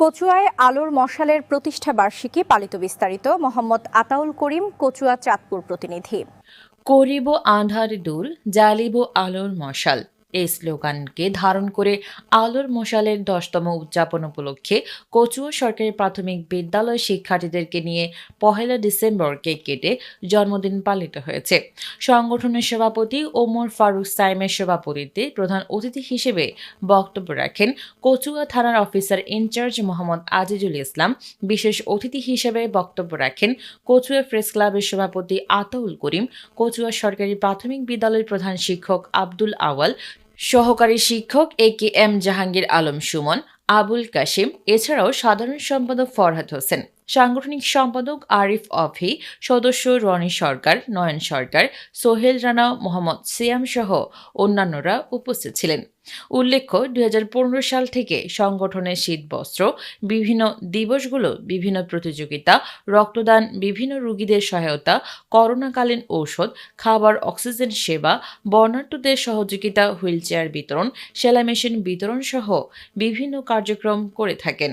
কচুয়ায় আলোর মশালের প্রতিষ্ঠা বার্ষিকী পালিত বিস্তারিত। মোহাম্মদ আতাউল করিম, কচুয়া চাঁদপুর প্রতিনিধি। করিব আন্ধার দূর জ্বালিব আলোর মশাল। এই স্লোগানকে ধারণ করে আলোর মশালের দশতম উদযাপন উপলক্ষে কচুয়া সরকারি প্রাথমিক বিদ্যালয় শিক্ষার্থীদেরকে নিয়ে পহেলা ডিসেম্বর কেক কেটে জন্মদিন পালিত হয়েছে। সংগঠনের সভাপতি ওমর ফারুক সাইমের সভাপতিত্বে প্রধান অতিথি হিসেবে বক্তব্য রাখেন কচুয়া থানার officer in charge Mohammad Azizul Islam. বিশেষ অতিথি হিসেবে বক্তব্য রাখেন কচুয়া প্রেস ক্লাবের সভাপতি আতাউল করিম, কচুয়া সরকারি প্রাথমিক বিদ্যালয়ের প্রধান শিক্ষক আব্দুল আওয়াল সহকারী শিক্ষক A K M Jahangir Alam Sumon Abul Kashim, এছাড়াও সাধারণ সম্পাদক ফরহাদ হোসেন, সাংগঠনিক সম্পাদক আরিফ অভি সদস্য রনি সরকার, নয়ন সরকার, সোহেল রানা, মোহাম্মদ সিয়াম সহ অন্যান্যরা উপস্থিত ছিলেন। উল্লেখ্য দু হাজার পনেরো সাল থেকে সংগঠনের শীতবস্ত্র, বিভিন্ন দিবসগুলো, বিভিন্ন প্রতিযোগিতা, রক্তদান, বিভিন্ন রোগীদের সহায়তা, করোনাকালীন ঔষধ, খাবার অক্সিজেন সেবা, বর্ণাঢ্যদের সহযোগিতা, হুইলচেয়ার বিতরণ, সেলাই মেশিন বিতরণ সহ বিভিন্ন কার্যক্রম করে থাকেন।